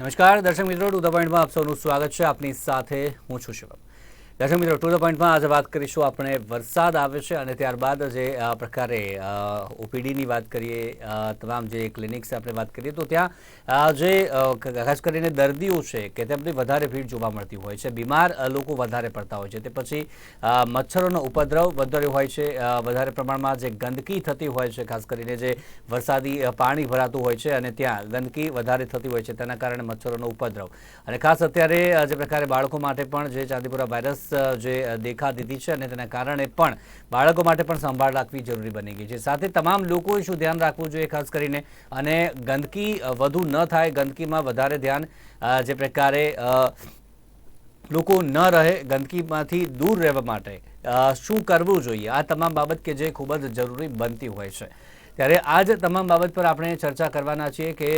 નમસ્કાર, દર્શક મિત્રો, ટુ ધ પોઈન્ટમાં આપ સૌનું સ્વાગત છે. આપની સાથે હું છું શિવમ. દર્શક મિત્રો ટુ ધ પોઈન્ટમાં આજે વાત કરીશું આપણે વરસાદ આવે છે અને ત્યારબાદ જે આ પ્રકારે ઓપીડીની વાત કરીએ તમામ જે ક્લિનિક્સ આપણે વાત કરીએ, તો ત્યાં જે ખાસ કરીને દર્દીઓ છે કે તેમની વધારે ભીડ જોવા મળતી હોય છે. બીમાર લોકો વધારે પડતા હોય છે. તે પછી મચ્છરોનો ઉપદ્રવ વધારે હોય છે. વધારે પ્રમાણમાં જે ગંદકી થતી હોય છે, ખાસ કરીને જે વરસાદી પાણી ભરાતું હોય છે અને ત્યાં ગંદકી વધારે થતી હોય છે. તેના કારણે મચ્છરોનો ઉપદ્રવ. અને ખાસ અત્યારે જે પ્રકારે બાળકો માટે પણ જે ચાંદીપુરા વાયરસ જે દેખા દીધી છે અને તેના કારણે પણ બાળકો માટે પણ સંભાળ રાખવી જરૂરી બની ગઈ છે. સાથે તમામ લોકોએ શું ધ્યાન રાખવું જોઈએ ખાસ કરીને? અને ગંદકી વધુ ન થાય, ગંદકીમાં વધારે ધ્યાન જે પ્રકારે લોકો ન રહે, ગંદકીમાંથી દૂર રહેવા માટે શું કરવું જોઈએ? આ તમામ બાબત કે જે ખૂબ જ જરૂરી બનતી હોય છે. ત્યારે આ જ તમામ બાબત પર આપણે ચર્ચા કરવાના છીએ કે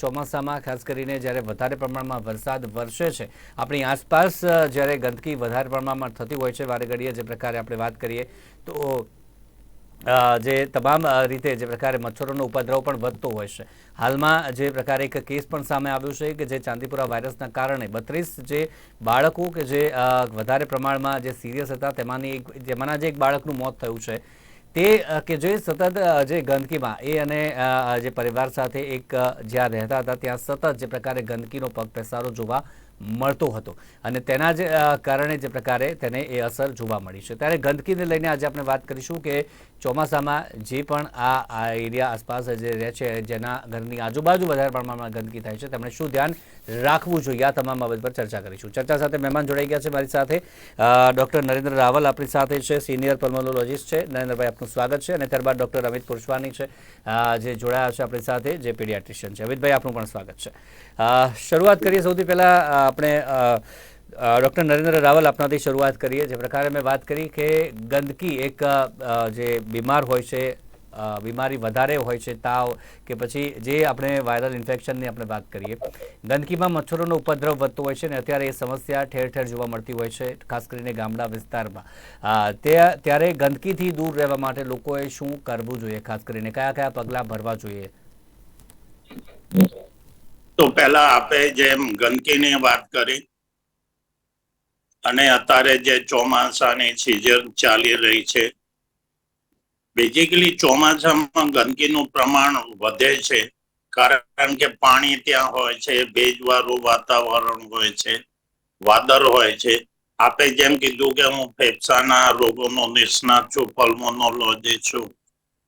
ચોમાસામાં ખાસ કરીને જ્યારે વધારે પ્રમાણમાં વરસાદ વરસે છે, આપણી આસપાસ જ્યારે ગંદકી વધારે પ્રમાણમાં થતી હોય છે વારે ઘડીએ જે પ્રકારે આપણે વાત કરીએ, તો જે તમામ રીતે જે પ્રકારે મચ્છરોનો ઉપદ્રવ પણ વધતો હોય છે. હાલમાં જે પ્રકારે એક કેસ પણ સામે આવ્યો છે કે જે ચાંદીપુરા વાયરસના કારણે બત્રીસ જે બાળકો કે જે વધારે પ્રમાણમાં જે સિરિયસ હતા, તેમાંની એક જેમાંના જે એક બાળકનું મોત થયું છે તે કે જે સતત જે ગંદકીમાં એ અને જે પરિવાર સાથે એક જ્યાં રહેતા હતા, ત્યાં સતત જે પ્રકારે ગંદકીનો પગ પેસારો જોવા મળતો હતો. અને તેના જ કારણે જે પ્રકારે તેને એ અસર જોવા મળી છે. ત્યારે ગંદકીને લઈને આજે આપણે વાત કરીશું કે ચોમાસામાં જે પણ આ એરિયા આસપાસ જે રહે છે, જેના ઘરની આજુબાજુ વધારે પ્રમાણમાં ગંદકી થાય છે, તેમણે શું ધ્યાન રાખવું જોઈએ આ તમામ બાબત પર ચર્ચા કરીશું. ચર્ચા સાથે મહેમાન જોડાઈ ગયા છે મારી સાથે. ડૉક્ટર નરેન્દ્ર રાવલ આપણી સાથે છે, સિનિયર પલ્મોનોલોજીસ્ટ છે. નરેન્દ્રભાઈ, આપનું સ્વાગત છે અને ત્યારબાદ ડૉક્ટર અમિત પુરસ્વાની છે જે જોડાયા છે આપણી સાથે, જે પીડિયાટ્રિશિયન છે. અમિતભાઈ, આપનું પણ સ્વાગત છે. શરૂઆત કરીએ સૌથી પહેલાં આપણે ડૉક્ટર નરેન્દ્ર રાવલ આપનાથી શરૂઆત કરીએ. જે પ્રકારે મેં વાત કરી કે ગંદકી એક જે બીમાર હોય છે બીમારી વધારે હોય છે, તાવ કે પછી જે આપણે વાયરલ ઇન્ફેક્શનની આપણે વાત કરીએ, ગંદકીમાં મચ્છરોનો ઉપદ્રવ વધતો હોય છે ને અત્યારે એ સમસ્યા ઠેર ઠેર જોવા મળતી હોય છે, ખાસ કરીને ગામડા વિસ્તારમાં. ત્યારે ગંદકીથી દૂર રહેવા માટે લોકોએ શું કરવું જોઈએ? ખાસ કરીને કયા કયા પગલાં ભરવા જોઈએ? તો પહેલા આપે જેમ ગંદકીની વાત કરી, અને અત્યારે જે ચોમાસાની સિઝન ચાલી રહી છે બેઝિકલી ચોમાસામાં ગંદકીનું પ્રમાણ વધે છે, કારણ કે પાણી ત્યાં હોય છે, ભેજવાળું વાતાવરણ હોય છે, વાદળ હોય છે. આપે જેમ કીધું કે હું ફેફસાના રોગોનો નિષ્ણાત છું પલ્મોનોલોજી છું,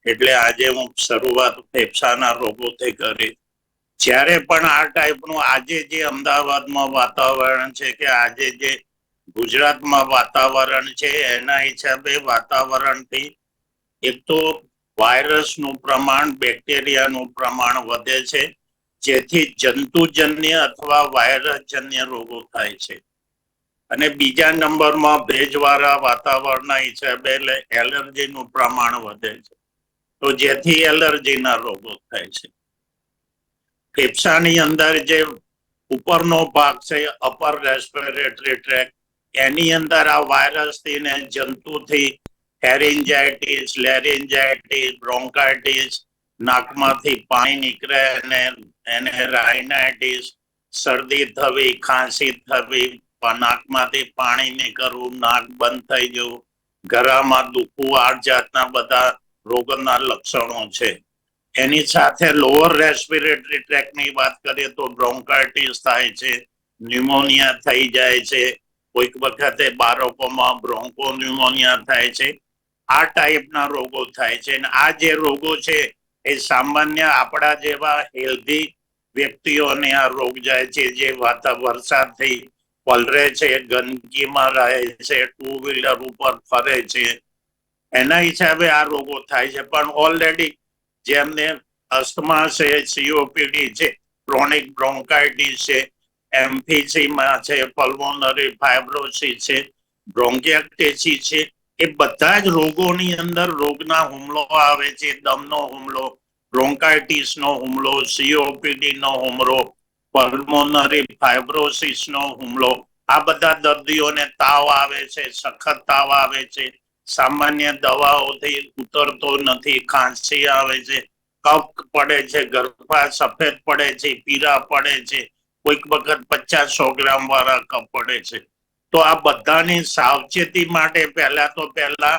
એટલે આજે હું શરૂઆત ફેફસાના રોગોથી કરી. જ્યારે પણ આ ટાઈપનું આજે જે અમદાવાદમાં વાતાવરણ છે કે આજે જે ગુજરાતમાં વાતાવરણ છે, એના હિસાબે વાતાવરણથી એક તો વાયરસનું પ્રમાણ, બેક્ટેરિયાનું પ્રમાણ વધે છે, જેથી જંતુજન્ય અથવા વાયરસજન્ય રોગો થાય છે. અને બીજા નંબરમાં ભેજવાળા વાતાવરણના હિસાબે એટલે એલર્જીનું પ્રમાણ વધે છે. તો જેથી એલર્જીના રોગો થાય છે. ફેફસાની અંદર જે ઉપરનો ભાગ છે, અપર રેસ્પિરેટરી ટ્રેક એની અંદર આ વાયરસથી ને જંતુથી હેરિંજાઇટિસ, લેરિંજાઇટિસ, બ્રોન્કાઇટીસ, નાકમાંથી પાણી નીકળે અને એને રાઇનાઇટિસ શરદી થવી, ખાંસી થવી નાકમાંથી પાણી નીકળવું, નાક બંધ થઈ જવું ગરામાં દુખવું, આ જાતના બધા રોગોના લક્ષણો છે. એની સાથે લોઅર રેસ્પિરેટરી ટ્રેકની વાત કરીએ તો બ્રોન્કાઇટીસ થાય છે, ન્યુમોનિયા થઈ જાય છે. કોઈક વખતે બાળકોમાં બ્રોન્કો ન્યુમોનિયા થાય છે. આ ટાઈપના રોગો થાય છે અને આ જે રોગો છે એ સામાન્ય આપણા જેવા હેલ્ધી વ્યક્તિઓને આ રોગ જાય છે, જે વરસાદથી પલરે છે, ગંદકીમાં રહે છે ટુ વ્હીલર ઉપર ફરે છે, એના હિસાબે આ રોગો થાય છે. પણ ઓલરેડી જેમને અસ્થમા છે સીઓપીડી છે ક્રોનિક બ્રોન્કાઇટિસ છે એમ્ફીસીમા છે પલ્મોનરી ફાઇબ્રોસિસ છે બ્રોન્કિયાટેસી છે એ બધા જ રોગોની અંદર રોગના હુમલો આવે છે. દમનો હુમલો બ્રોન્કાઇટિસ નો હુમલો સીઓપીડી નો હુમલો પલ્મોનરી ફાઇબ્રોસિસ નો હુમલો, આ બધા દર્દીઓને તાવ આવે છે, સખત તાવ આવે છે. સામાન્ય દવાઓથી ઉતરતો નથી, ખાંસી આવે છે, કફ પડે છે ગર્ભા સફેદ પડે છે પીરા પડે છે, કોઈક વખત પચાસ સો ગ્રામ વાળા કપ પડે છે. તો આ બધાની સાવચેતી માટે પહેલા તો પહેલા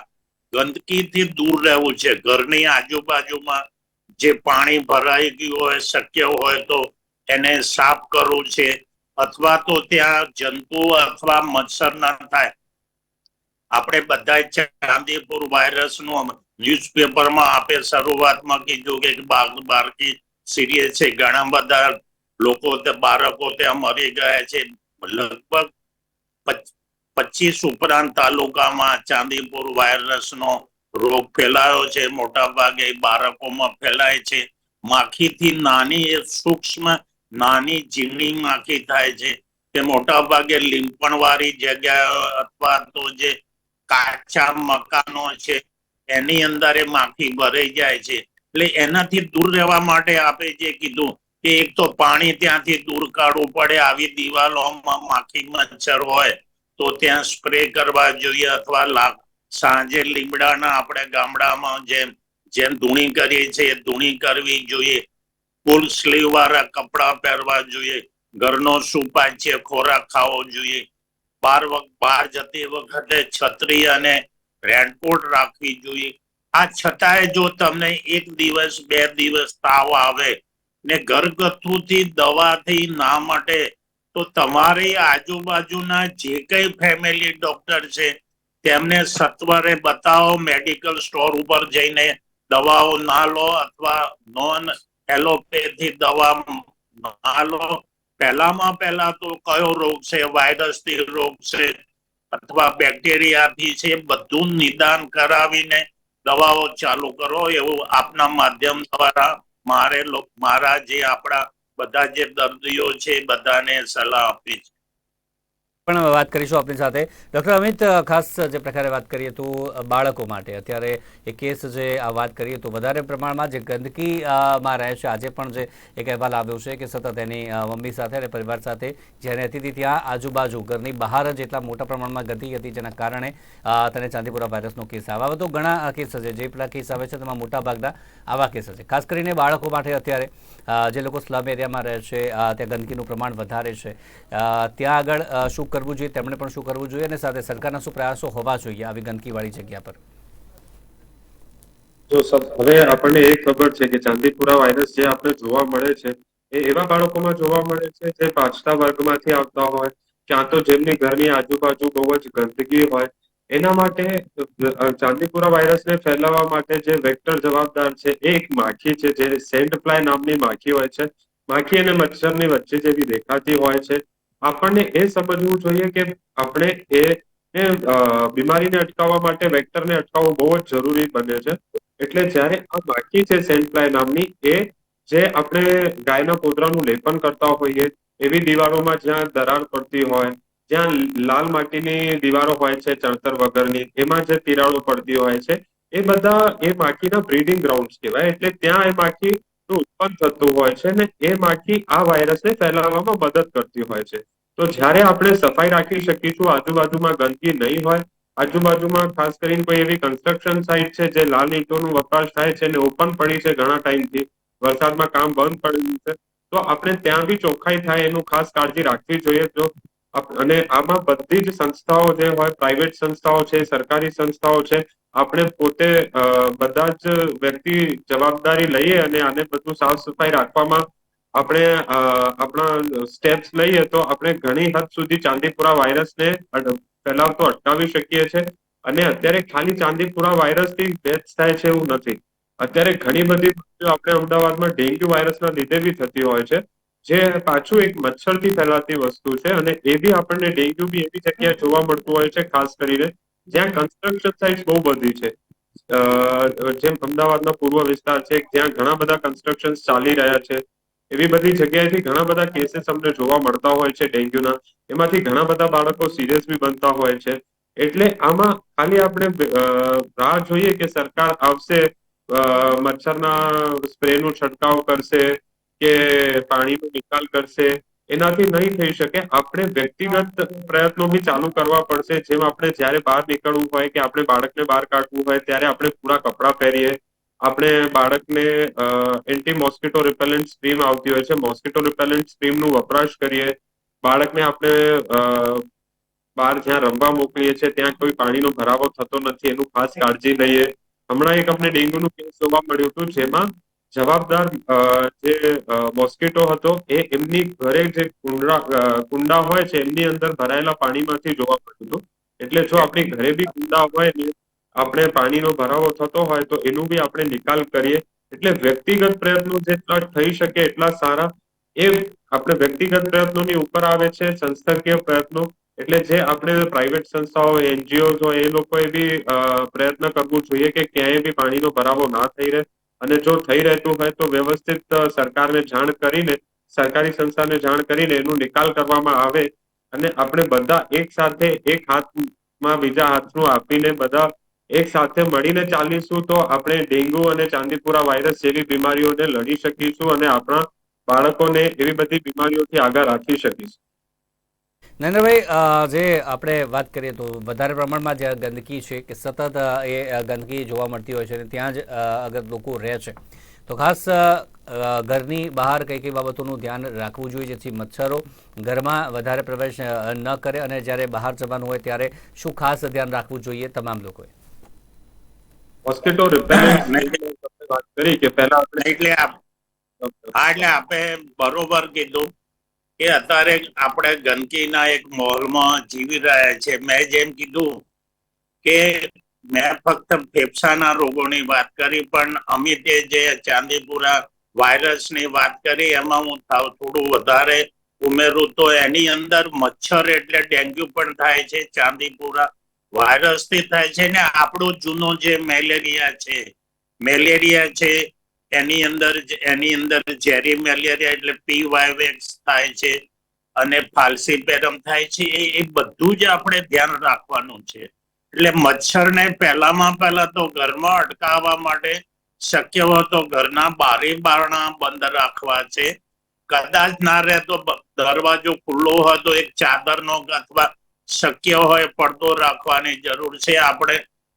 ગંદકીથી દૂર રહેવું છે. ઘરની આજુબાજુમાં જે પાણી ભરાઈ ગયું હોય, શક્ય હોય તો એને સાફ કરવું છે અથવા તો ત્યાં જંતુ અથવા મચ્છર ના થાય. આપણે બધા ચાંદીપુર વાયરસનું ન્યૂઝપેપરમાં આપે શરૂઆતમાં કીધું કે બારકી સિરિયસ છે. ઘણા બધા લોકો તે બાળકો ત્યાં મરી ગયા છે. લગભગ પચીસ ઉપરાંત તાલુકામાં ચાંદીપુર વાયરસનો રોગ ફેલાયો છે. મોટા ભાગે બાળકોમાં ફેલાય છે. માખીથી નાની એ સૂક્ષ્મ નાની ઝીણી માખી થાય છે તે મોટા ભાગે લીંપણ વાળી જગ્યાઓ અથવા તો જે કાચા મકાનો છે એની અંદર એ માખી ભરાઈ જાય છે. એટલે એનાથી દૂર રહેવા માટે આપે જે કીધું કે એક તો પાણી ત્યાંથી દૂર કાઢવું પડે, આવી દિવાલોમાં માખી મચ્છર હોય તો ત્યાં સ્પ્રે કરવા જોઈએ અથવા સાંજે લીમડાના આપણે ગામડામાં જેમ જેમ ધૂણી કરીએ છીએ ધૂણી કરવી જોઈએ. ફૂલ સ્લીવ વાળા કપડા પહેરવા જોઈએ, ઘરનો સુપાચ્ય ખોરાક ખાવો જોઈએ. બાર બહાર જતી વખતે છત્રી અને રેનકોટ રાખવી જોઈએ. આ છતાંય જો તમને એક દિવસ, બે દિવસ તાવ આવે ને ઘરગથ્થુથી દવાથી ના માટે, તો તમારી આજુબાજુના જે કઈ ફેમિલી ડોક્ટર છે, તેમને સત્વરે બતાવો મેડિકલ સ્ટોર ઉપર જઈને દવાઓ ના લો અથવા નોન એલોપેથી દવા ના લો. પહેલામાં પહેલા તો કયો રોગ છે, વાયરસથી રોગ છે, અથવા બેક્ટેરિયાથી છે, બધું નિદાન કરાવીને દવાઓ ચાલુ કરો, એવું આપના માધ્યમ દ્વારા મારે મારા જે આપણા બધા જે દર્દીઓ છે બધાને સલાહ આપી છે પણ વાત કરીશું આપની સાથે. ડૉક્ટર અમિત ખાસ જે પ્રકારે વાત કરીએ તો બાળકો માટે. અત્યારે એ કેસ જે આ વાત કરીએ તો વધારે પ્રમાણમાં જે ગંદકીમાં રહે છે. આજે પણ જે એક અહેવાલ આવ્યો છે કે સતત એની મમ્મી સાથે અને પરિવાર સાથે જ્યારે હતી ત્યાં, આજુબાજુ ઘરની બહાર જ એટલા મોટા પ્રમાણમાં ગંદકી હતી જેના કારણે તને ચાંદીપુરા વાયરસનો કેસ આવ્યો આવા તો ઘણા કેસ છે. જે પેલા કેસ આવે છે તેમાં મોટા ભાગના આવા કેસ છે. ખાસ કરીને બાળકો માટે અત્યારે જે લોકો સ્લમ એરિયામાં રહે છે ત્યાં ગંદકીનું પ્રમાણ વધારે છે. ત્યાં આગળ શું કરવું જોઈએ, તેમણે પણ શું કરવું જોઈએ અને સાથે સરકારના શું પ્રયાસો હોવા જોઈએ આવી ગંદકીવાળી જગ્યા પર? જો હવે આપણને એ ખબર છે કે ચાંદીપુરા વાયરસ જે આપણે જોવા મળે છે, એ એવા બાળકોમાં જોવા મળે છે જે પાછલા વર્ગમાંથી આવતા હોય, ક્યાં તો જેમની ઘરની આજુબાજુ બહુ જ ગંદકી હોય, એના માટે ચાંદીપુરા વાયરસને ફેલાવવા માટે જે વેક્ટર જવાબદાર છે, એ એક માખી છે જે સેન્ટ ફ્લાય નામની માખી હોય છે. માખી અને મચ્છરની વચ્ચે જેવી દેખાતી હોય છે. આપણને એ સમજવું જોઈએ કે આપણે એ બીમારીને અટકાવવા માટે વેક્ટરને અટકાવવું બહુ જ જરૂરી બને છે. એટલે જ્યારે આ માખી છે સેન્ટફ્લાય નામની, એ જે આપણે ગાયના કોતરાનું લેપન કરતા હોઈએ, એવી દીવારોમાં જ્યાં દરાર પડતી હોય, જ્યાં લાલ માટીની દીવારો હોય છે ચણતર વગરની, એમાં જે તિરાડો પડતી હોય છે, એ બધા એ માખીના બ્રીડિંગ ગ્રાઉન્ડ કહેવાય. એટલે ત્યાં એ માખી નું ઉત્પન્ન થતું હોય છે ને એ માખી આ વાયરસને ફેલાવવામાં મદદ કરતી હોય છે. તો જ્યારે આપણે સફાઈ રાખી શકીશું, આજુબાજુમાં ગંદકી નહીં હોય, આજુબાજુમાં ખાસ કરીને કોઈ એવી કન્સ્ટ્રક્શન સાઇટ છે જે લાલ ઈંટોનું વપરાશ થાય છે ને ઓપન પડી છે ઘણા ટાઈમથી વરસાદમાં કામ બંધ પડ્યું છે, તો આપણે ત્યાં બી ચોખ્ખાઈ થાય એનું ખાસ કાળજી રાખવી જોઈએ. જો અને આમાં બધી જ સંસ્થાઓ જે હોય પ્રાઇવેટ સંસ્થાઓ છે, સરકારી સંસ્થાઓ છે આપણે પોતે બધા જ વ્યક્તિ જવાબદારી લઈએ અને આને બધું સાફ સફાઈ રાખવામાં આપણે આપણા સ્ટેપ્સ લઈએ તો આપણે ઘણી હદ સુધી ચાંદીપુરા વાયરસને ફેલાવતો અટકાવી શકીએ છીએ અને અત્યારે ખાલી ચાંદીપુરા વાયરસથી ડેથ થાય છે એવું નથી. અત્યારે ઘણી બધી આપણે અમદાવાદમાં ડેન્ગ્યુ વાયરસના લીધે બી થતી હોય છે. જે પાછું એક મચ્છરથી ફેલાતી વસ્તુ છે અને એ બી આપણને ડેન્ગ્યુ બી એવી જગ્યાએ જોવા મળતું હોય છે, ખાસ કરીને જ્યાં કન્સ્ટ્રક્શન સાઇટ્સ બહુ બધી છે. જેમ અમદાવાદના પૂર્વ વિસ્તાર છે, જ્યાં ઘણા બધા કન્સ્ટ્રક્શન ચાલી રહ્યા છે. એવી બધી જગ્યાએથી ઘણા બધા કેસીસ અમને જોવા મળતા હોય છે ડેન્ગ્યુના. એમાંથી ઘણા બધા બાળકો સિરિયસ બી બનતા હોય છે. એટલે આમાં ખાલી આપણે રાહ જોઈએ કે સરકાર આવશે મચ્છરના સ્પ્રેનું છંટકાવ કરશે કે પાણીનો નિકાલ કરશે? એનાથી નહીં થઈ શકે. આપણે વ્યક્તિગત પ્રયત્નો બી ચાલુ કરવા પડશે. જેમ આપણે જ્યારે બહાર નીકળવું હોય કે આપણે બાળકને બહાર કાઢવું હોય ત્યારે આપણે પૂરા કપડાં પહેરીએ. આપણે બાળકને એન્ટી મોસ્કિટો રિપેલન્ટ સ્ક્રીમ આવતી હોય છે. મોસ્કિટો રિપેલન્ટ સ્ટ્રીમનું વપરાશ કરીએ. બાળકને આપણે બહાર જ્યાં રમવા મોકલીએ છીએ ત્યાં કોઈ પાણીનો ભરાવો થતો નથી. એનું ખાસ કાળજી લઈએ. હમણાં એક અમને ડેન્ગ્યુનું કેસ જોવા મળ્યું હતું જેમાં જવાબદાર જે મોસ્કીટો હતો, એ એમની ઘરે જે કુંડા કુંડા હોય છે, એમની અંદર ભરાયેલા પાણીમાંથી જોવા મળતું હતું. એટલે જો આપણી ઘરે બી કુંડા હોય ને, આપણે પાણીનો ભરાવો થતો હોય, તો એનું બી આપણે નિકાલ કરીએ. એટલે વ્યક્તિગત પ્રયત્નો જેટલા થઈ શકે એટલા સારા. એ આપણે વ્યક્તિગત પ્રયત્નોની ઉપર આવે છે, સંસ્થાકીય પ્રયત્નો. એટલે જે આપણે પ્રાઇવેટ સંસ્થાઓ એનજીઓ હોય, એ લોકોએ બી પ્રયત્ન કરવું જોઈએ કે ક્યાંય બી પાણીનો ભરાવો ના થઈ રહે. અને જો થઈ રહેતું હોય તો વ્યવસ્થિત સરકારને જાણ કરીને, સરકારી સંસ્થાને જાણ કરીને એનું નિકાલ કરવામાં આવે અને આપણે બધા એક સાથે એક હાથમાં બીજા હાથનું આપીને બધા એક સાથે મળીને ચાલીશું તો આપણે ડેન્ગ્યુ અને ચાંદીપુરા વાયરસ જેવી બીમારીઓને લડી શકીશું અને આપણા બાળકોને એવી બધી બીમારીઓથી આગળ રાખી શકીશું. નરેન્દ્રભાઈ જે આપણે વાત કરીએ તો વધારે પ્રમાણમાં જે ગંદકી છે કે સતત એ ગંદકી જોવા મળતી હોય છે અને ત્યાં જ અગર લોકો રહે છે. તો ખાસ ઘરની બહાર કઈ કઈ બાબતોનું ધ્યાન રાખવું જોઈએ જેથી મચ્છરો ઘરમાં વધારે પ્રવેશ ન કરે અને જ્યારે બહાર જવાનું હોય ત્યારે શું ખાસ ધ્યાન રાખવું જોઈએ તમામ લોકોએ? મોસ્કિટો રિપેલન્ટ વાત કરી કે પહેલા એટલે આપ- હા એટલે આપણે બરોબર કીધું. કે અત્યારે આપણે ગંદકીના એક માહોલમાં જીવી રહ્યા છે. મેં જેમ કીધું કે મેં ફક્ત ફેફસાના રોગોની વાત કરી, પણ અમિતે જે ચાંદીપુરા વાયરસની વાત કરી, એમાં હું થોડું વધારે ઉમેરું તો એની અંદર મચ્છર એટલે ડેન્ગ્યુ પણ થાય છે, ચાંદીપુરા વાયરસથી થાય છે ને આપણો જૂનો જે મેલેરિયા છે મેલેરિયા છે એની અંદર એની અંદર ઝેરી મેલેરિયા એટલે પી વાયવેક્સ થાય છે અને ફાલ્સીપેરમ થાય છે. એ એ બધું જ આપણે ધ્યાન રાખવાનું છે. એટલે મચ્છરને પહેલામાં પહેલા તો ઘરમાં અટકાવવા માટે શક્ય હોય તો ઘરના બારી બારણા બંધ રાખવા છે. કદાચ ના રહે તો દરવાજો ખુલ્લો હોય તો એક ચાદરનો અથવા શક્ય હોય પડદો રાખવાની જરૂર છે. આપણે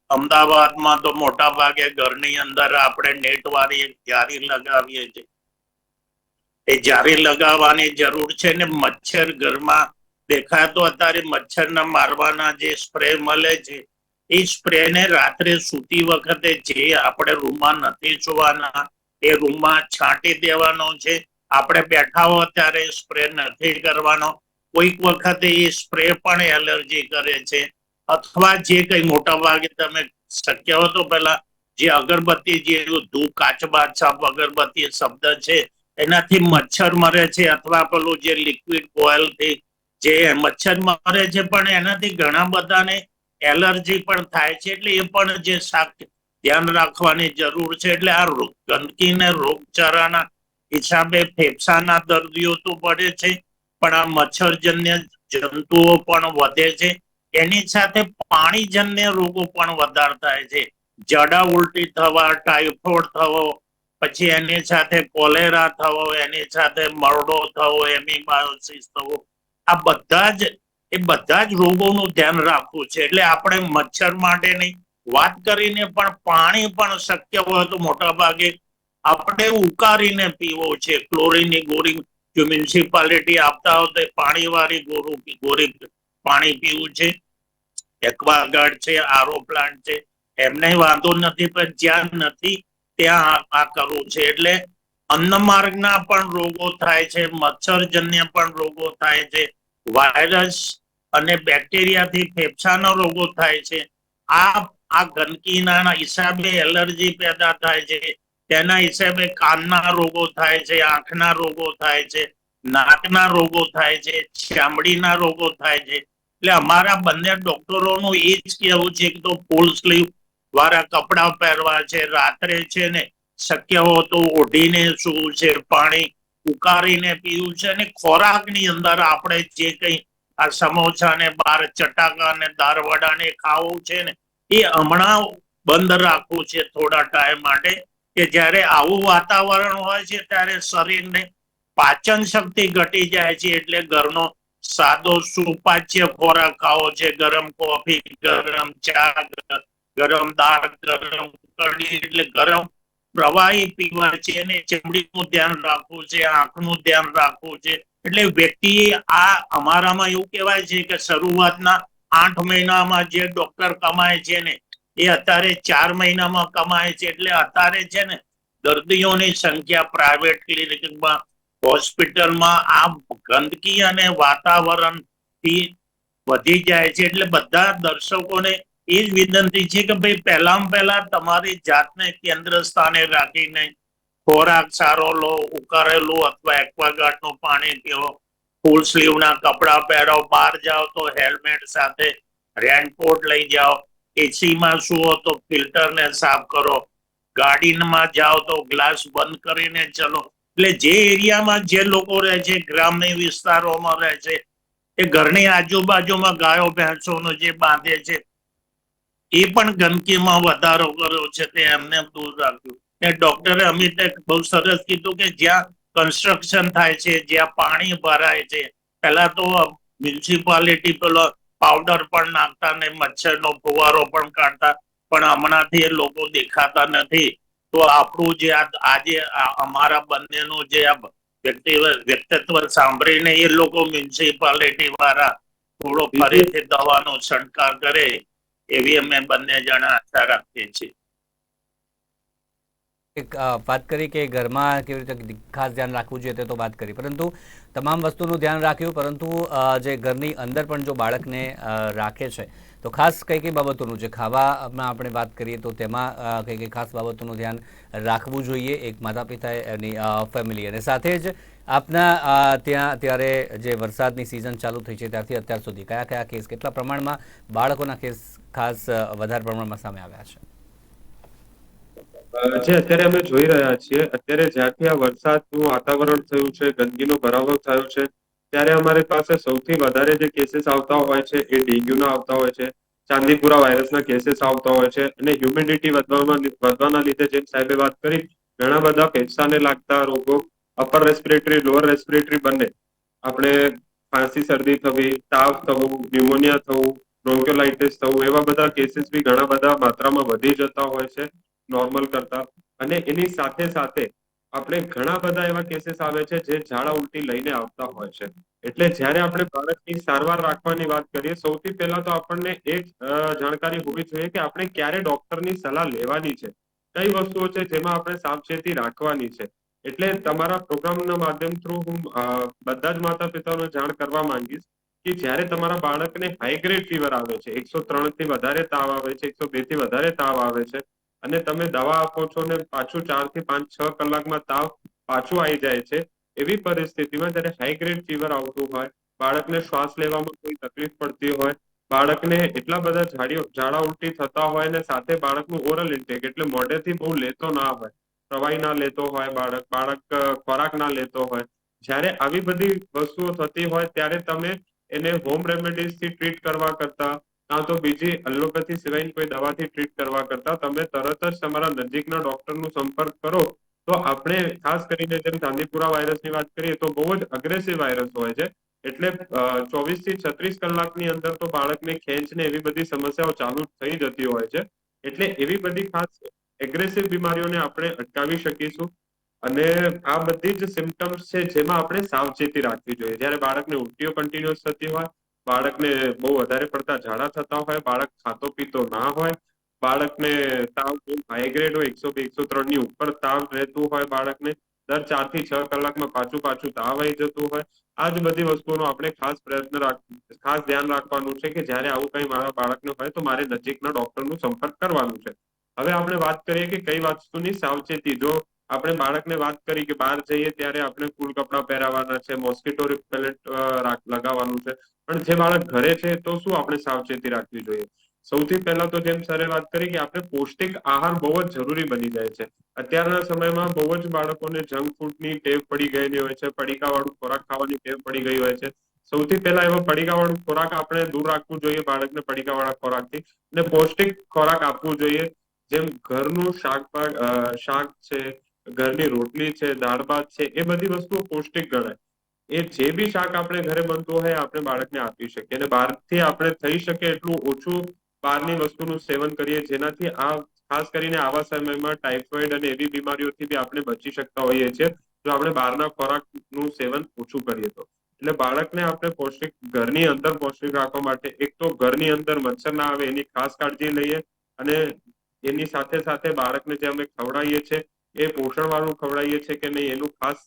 અમદાવાદમાં તો મોટા ભાગે ઘરની અંદર આપણે નેટ વાળી જારી લગાવીએ છીએ. એ જારી લગાવવાની જરૂર છે ને મચ્છર ઘરમાં દેખાય તો અત્યારે મચ્છરના મારવાના જે સ્પ્રે મળે છે, એ સ્પ્રે ને રાત્રે સૂતી વખતે જે આપણે રૂમમાં નથી સુવાના, એ રૂમમાં છાંટી દેવાનો છે. આપણે બેઠા હો ત્યારે સ્પ્રે નથી કરવાનો. કોઈક વખતે એ સ્પ્રે પણ એલર્જી કરે છે. અથવા જે કઈ મોટા ભાગે તમે શક્ય હો તો જે અગરબત્તી, જે ધૂપ, કાચ છાપ અગરબત્તી શબ્દ છે, એનાથી મચ્છર મરે છે અથવા પેલું જે લિક્વિડ ઓઇલથી જે મચ્છર મરે છે, પણ એનાથી ઘણા બધાને એલર્જી પણ થાય છે, એટલે એ પણ જે શાક ધ્યાન રાખવાની જરૂર છે, એટલે આ રો- ગંદકી ને રોગચાળાના હિસાબે ફેફસાના દર્દીઓ તો પડે છે, પણ આ મચ્છરજન્ય જંતુઓ પણ વધે છે એની સાથે પાણીજન્ય રોગો પણ વધારે થાય છે. જડા ઉલટી થવા, ટાઇફોઇડ થવો, પછી એની સાથે કોલેરા થવો, એની સાથે મરડો થવો એમિબાયોસિસ થવો, આ બધા જ, એ બધા જ રોગોનું ધ્યાન રાખવું છે. એટલે આપણે મચ્છર માટેની વાત કરીને પણ પાણી પણ શક્ય હોય તો મોટા ભાગે આપણે ઉકાળીને પીવો છે. ક્લોરીનની ગોળી જો મ્યુનિસિપાલિટી આપતા હોય તો પાણીવાળી ગોરું ગોરી પાણી પીવું છે. એક્વાગાર્ડ છે, આરો પ્લાન્ટ છે, એમને વાંધો નથી, પણ જ્યાં નથી, ત્યાં આ- કરવું છે. એટલે અન્નમાર્ગના પણ રોગો થાય છે, મચ્છરજન્ય પણ રોગો થાય છે, વાયરસ અને બેક્ટેરિયાથી ફેફસાના રોગો થાય છે. આ આ ગંદકીના હિસાબે એલર્જી પેદા થાય છે, તેના હિસાબે કાનના રોગો થાય છે, આંખના રોગો થાય છે, નાકના રોગો થાય છે, ચામડીના રોગો થાય છે. એટલે અમારા બંને ડોક્ટરોનું એ જ કહેવું છે કે તો ફૂલ સ્લીવ વાળા કપડાં પહેરવા છે, રાત્રે છે ને શક્ય હો તો ઓઢીને શું છે, પાણી ઉકાળીને પીવું છે અને ખોરાકની અંદર આપણે જે કંઈ આ સમોસા ને બાર ચટાકા ને દારવડા ને ખાવું છે ને એ હમણાં બંધ રાખવું છે થોડા ટાઈમ માટે કે જ્યારે આવું વાતાવરણ હોય છે ત્યારે શરીરને પાચન શક્તિ ઘટી જાય છે એટલે ઘરનો સાદો સુપાચ્ય ખોરાક ખાવો છે. ગરમ કોફી, ગરમ ચા, ગરમ દાળ, ગરમ કઢી એટલે ગરમ પ્રવાહી પીવા છે અને ચમડીનું ધ્યાન રાખવું છે, આંખનું ધ્યાન રાખવું છે. એટલે વ્યક્તિ આ અમારામાં એવું કહેવાય છે કે શરૂઆતના આઠ મહિનામાં જે ડોક્ટર કમાય છે ને, એ અત્યારે ચાર મહિનામાં કમાય છે. એટલે અત્યારે છે ને દર્દીઓની સંખ્યા પ્રાઇવેટ ક્લિનિકમાં હોસ્પિટલમાં આ ગંદકી અને વાતાવરણથી વધી જાય છે એટલે બધા દર્શકોને એ જ વિનંતી છે કે ભાઈ પહેલામાં પહેલા તમારી જાતને કેન્દ્ર સ્થાને રાખીને ખોરાક સારો લો, ઉકાળેલું અથવા એક્વાગાર્ડનું પાણી પીઓ, ફૂલ સ્લીવ ના કપડા પહેરો, બહાર જાઓ તો હેલ્મેટ સાથે રેનકોટ લઈ જાઓ, એસીમાં સુઓ તો ફિલ્ટર ને સાફ કરો, ગાડીમાં જાઓ તો ગ્લાસ બંધ કરીને ચલો એટલે જે એરિયામાં જે લોકો રહે છે, ગ્રામ્ય વિસ્તારોમાં રહે છે, એ ઘરની આજુબાજુમાં ગાયો, ભેંસોનો જે બાંધે છે, એ પણ ગંદકીમાં વધારો કર્યો છે તે એમને દૂર રાખ્યું. ને ડોક્ટરે અમિતે બહુ સરસ કીધું કે જ્યાં કન્સ્ટ્રક્શન થાય છે, જ્યાં પાણી ભરાય છે, પહેલા તો મ્યુનિસિપાલિટી પેલો પાવડર પણ નાખતા ને મચ્છરનો ફુવારો પણ કાઢતા, પણ હમણાંથી એ લોકો દેખાતા નથી. તો આપણું જે આજે અમારા બંનેનું જે આ વ્યક્તિ વ્યક્તિત્વ સાંભળીને એ લોકો મ્યુનિસિપાલિટી વાળા થોડો ફરીથી દવાનો છંટકાર કરે એવી અમે બંને જણા આશા રાખીએ છીએ. એક વાત કરી કે ઘરમાં કેવી રીતે ખાસ ધ્યાન રાખવું જોઈએ તે તો વાત કરી. પરંતુ તમામ વસ્તુનું ધ્યાન રાખ્યું, પરંતુ જે ઘરની અંદર પણ જો બાળકને રાખે છે, તો ખાસ કઈ કઈ બાબતોનું જે ખાવામાં આપણે વાત કરીએ તો તેમાં કઈ કઈ ખાસ બાબતોનું ધ્યાન રાખવું જોઈએ એક માતા પિતા એની ફેમિલી અને સાથે જ આપના ત્યાં, ત્યારે જે વરસાદની સિઝન ચાલુ થઈ છે ત્યારથી અત્યાર સુધી કયા કયા કેસ કેટલા પ્રમાણમાં બાળકોના કેસ ખાસ વધારે પ્રમાણમાં સામે આવ્યા છે? જે અત્યારે અમે જોઈ રહ્યા છીએ, અત્યારે જ્યારથી આ વરસાદનું વાતાવરણ થયું છે ગંદકીનો ભરાવો થયો છે, ત્યારે અમારી પાસે સૌથી વધારે જે કેસીસ આવતા હોય છે એ ડેન્ગ્યુના આવતા હોય છે, ચાંદીપુરા વાયરસના કેસીસ આવતા હોય છે, અને હ્યુમિડિટી વધવામાં વધવાના લીધે જેમ સાહેબે વાત કરી, ઘણા બધા ફેફસાને લાગતા રોગો અપર રેસ્પિરેટરી લોઅર રેસ્પિરેટરી બંને. આપણે ખાંસી, શરદી થવી, તાવ થવું ન્યુમોનિયા થવું બ્રોન્કોલાઇટિસ થવું, એવા બધા કેસીસ બી ઘણા બધા માત્રામાં વધી જતા હોય છે. નોર્મલ કરતા. અને એની સાથે સાથે આપણે ઘણા બધા એવા કેસીસ આવે છે જે ઝાડા ઉલટી લઈને આવતા હોય છે. એટલે જ્યારે આપણે બાળકની સારવાર રાખવાની વાત કરીએ, સૌથી પહેલા તો આપણને એ જાણકારી હોવી જોઈએ કે આપણે ક્યારે ડોક્ટરની સલાહ લેવાની છે. કઈ વસ્તુઓ છે જેમાં આપણે સાવચેતી રાખવાની છે. એટલે તમારા પ્રોગ્રામના માધ્યમ થ્રુ હું બધા જ માતા પિતાઓને જાણ કરવા માંગીશ કે જ્યારે તમારા બાળકને હાઈ ગ્રેડ ફીવર આવે છે, એકસો ત્રણથી વધારે તાવ આવે છે, એકસો બેથી વધારે તાવ આવે છે અને તમે દવા આપો છો ને પાછું ચારથી પાંચ, છ કલાકમાં તાવ પાછું આવી જાય છે, એવી પરિસ્થિતિમાં જ્યારે હાઈ ગ્રેડ ફીવર આવતું હોય, બાળકને શ્વાસ લેવામાં કોઈ તકલીફ પડતી હોય, બાળકને એટલા બધા ઝાડીઓ, ઝાડા ઉલટી થતા હોય ને સાથે બાળકનું ઓરલ ઇન્ટેક એટલે મોઢેથી બહુ લેતો ના હોય, પ્રવાહી ના લેતો હોય, બાળક બાળક ખોરાક ના લેતો હોય, જ્યારે આવી બધી વસ્તુઓ થતી હોય ત્યારે તમે એને હોમ રેમેડીઝથી ટ્રીટ કરવા કરતા કાં તો બીજી એલોપેથી સિવાયની કોઈ દવાથી ટ્રીટ કરવા કરતા તમે તરત જ તમારા નજીકના ડોક્ટરનો સંપર્ક કરો. તો આપણે ખાસ કરીને જેમ ચાંદીપુરા વાયરસની વાત કરીએ તો બહુ જ અગ્રેસિવ વાયરસ હોય છે. એટલે ચોવીસથી છત્રીસ કલાકની અંદર તો બાળકને ખેંચને એવી બધી સમસ્યાઓ ચાલુ થઈ જતી હોય છે. એટલે એવી બધી ખાસ એગ્રેસિવ બીમારીઓને આપણે અટકાવી શકીશું. અને આ બધી જ સિમ્ટમ્સ છે જેમાં આપણે સાવચેતી રાખવી જોઈએ. જ્યારે બાળકને ઉલટીઓ કન્ટિન્યુઅસ થતી હોય બાળકને બહુ વધારે પડતા ઝાડા થતા હોય, બાળક ખાતો પીતો ના હોય, બાળકને તાવ બહુ હાઈ હોય, એકસો બે, એકસો ત્રણની ઉપર તાવ રહેતું હોય બાળકને, દર ચારથી છ કલાકમાં પાછું પાછું તાવ આવી જતું હોય. આ જ બધી વસ્તુઓનો આપણે ખાસ પ્રયત્ન રાખ, ખાસ ધ્યાન રાખવાનું છે કે જ્યારે આવું કંઈ મારા બાળકને હોય તો મારે નજીકના ડોક્ટરનું સંપર્ક કરવાનું છે. હવે આપણે વાત કરીએ કે કઈ વસ્તુની સાવચેતી, જો આપણે બાળકને વાત કરી કે બહાર જઈએ ત્યારે આપણે ફૂલ કપડાં પહેરાવાના છે મોસ્કીટો રિપેલેન્ટ લગાવવાનું છે. પણ જે બાળક ઘરે છે તો શું આપણે સાવચેતી રાખવી જોઈએ? સૌથી પહેલા તો જેમ સરે વાત કરી કે આપણે પૌષ્ટિક આહાર બહુ જ જરૂરી બની જાય છે. અત્યારના સમયમાં બહુ જ બાળકોને જંક ફૂડની ટેવ પડી ગયેલી હોય છે, પડીકાવાળું ખોરાક ખાવાની ટેવ પડી ગઈ હોય છે. સૌથી પહેલા એવો પડીકાવાળું ખોરાક આપણે દૂર રાખવું જોઈએ બાળકને પડીકાવાળા ખોરાકથી અને પૌષ્ટિક ખોરાક આપવું જોઈએ. જેમ ઘરનું શાકભાગ શાક છે ઘરની રોટલી છે, દાળ ભાત છે, એ બધી વસ્તુઓ પૌષ્ટિક ગણાય. એ જે બી શાક આપણે ઘરે બનતું હોય, આપણે બાળકને આપી શકીએ. અને બહારથી આપણે થઈ શકે એટલું ઓછું બહારની વસ્તુનું સેવન કરીએ, જેનાથી આ ખાસ કરીને આવા સમયમાં ટાઇફોઇડ અને એવી બીમારીઓથી બી આપણે બચી શકતા હોઈએ છીએ, જો આપણે બહારના ખોરાકનું સેવન ઓછું કરીએ તો. એટલે બાળકને આપણે પૌષ્ટિક, ઘરની અંદર પૌષ્ટિક રાખવા માટે એક તો ઘરની અંદર મચ્છર ના આવે, એની ખાસ કાળજી લઈએ અને એની સાથે સાથે બાળકને જે અમે ખવડાવીએ છીએ એ પોષણ વાળું ખવડાવીએ છીએ કે નહીં એનું ખાસ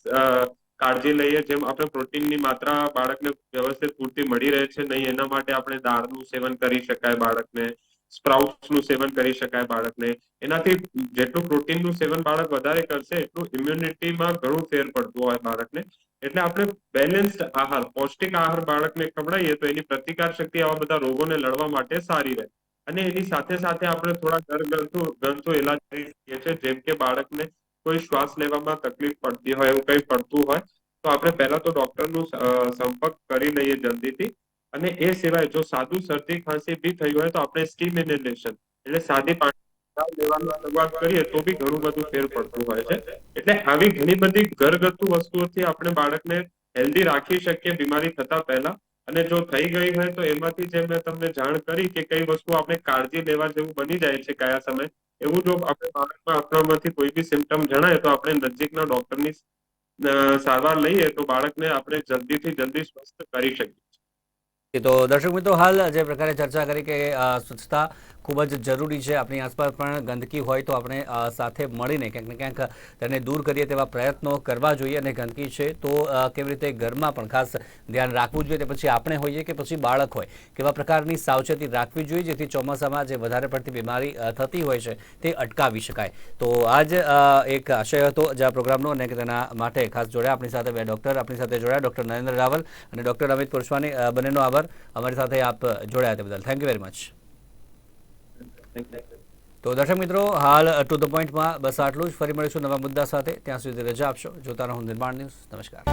કાળજી લઈએ. જેમ આપણે પ્રોટીનની માત્રા બાળકને વ્યવસ્થિત પૂરતી મળી રહે છે નહીં, એના માટે આપણે દાળનું સેવન કરી શકાય બાળકને, સ્પ્રાઉટ્સનું સેવન કરી શકાય બાળકને. એનાથી જેટલું પ્રોટીનનું સેવન બાળક વધારે કરશે, એટલું ઇમ્યુનિટીમાં ઘણું ફેર પડતું હોય બાળકને. એટલે આપણે બેલેન્સ્ડ આહાર, પૌષ્ટિક આહાર બાળકને ખવડાવીએ તો એની પ્રતિકાર શક્તિ આવા બધા રોગોને લડવા માટે સારી રહે. અને એની સાથે સાથે આપણે થોડા ઘરગથ્થુ ગ્રંથો ઇલાજ કરી શકીએ છીએ, જેમ કે બાળકને કોઈ શ્વાસ લેવામાં તકલીફ પડતી હોય, એવું કંઈ પડતું હોય, તો આપણે પહેલા તો ડોક્ટરનું સંપર્ક કરી લઈએ જલ્દીથી. અને એ સિવાય જો સાદું શરદી, ખાંસી બી થયું હોય તો આપણે સ્ટીમ ઇનહેલેશન, એટલે સાદી પાણી લેવાની શરૂઆત કરીએ તો બી ઘણું બધું ફેર પડતું હોય છે. એટલે આવી ઘણી બધી ઘરગથ્થુ વસ્તુઓથી આપણે બાળકને હેલ્ધી રાખી શકીએ બીમારી થતા પહેલા. અને જો થઈ ગઈ હોય તો એમાંથી જે મેં તમને જાણ કરી કે કઈ વસ્તુ આપણે કાળજી લેવા જેવું બની જાય છે, કયા સમય એવું જો આપણે બાળકમાં આપણામાંથી કોઈ બી સિમ્ટમ જણાય તો આપણે નજીકના ડોક્ટરની સારવાર લઈએ તો બાળકને આપણે જલ્દીથી જલ્દી સ્વસ્થ કરી શકીએ તો દર્શક મિત્રો, હાલ જે પ્રકારે ચર્ચા કરી કે સ્વચ્છતા ખૂબ જ જરૂરી છે. આપણી આસપાસ પણ ગંદકી હોય તો આપણે સાથે મળીને ક્યાંક ને ક્યાંક તેને દૂર કરીએ તેવા પ્રયત્નો કરવા જોઈએ અને ગંદકી છે તો કેવી રીતે ઘરમાં પણ ખાસ ધ્યાન રાખવું જોઈએ તે પછી આપણે હોઈએ કે પછી બાળક હોય? કેવા પ્રકારની સાવચેતી રાખવી જોઈએ જેથી ચોમાસામાં જે વધારે પડતી બીમારી થતી હોય છે તે અટકાવી શકાય? તો આજ એક આશય હતો જે આ પ્રોગ્રામનો અને તેના માટે ખાસ જોડ્યા. આપણી સાથે બે ડૉક્ટર, આપણી સાથે જોડ્યા ડૉક્ટર નરેન્દ્ર રાવલ અને ડૉક્ટર અમિત પુરસ્વાની બંનેનો આભાર. અમારી સાથે આપ જોડાયા તે બદલ. થેન્ક યુ વેરી મચ તો દર્શક મિત્રો, હાલ ટુ ધ પોઈન્ટમાં બસ આટલું જ. ફરી મળીશું નવા મુદ્દા સાથે. ત્યાં સુધી રજા આપશો. જોતા રહો નિર્માણ ન્યૂઝ. નમસ્કાર.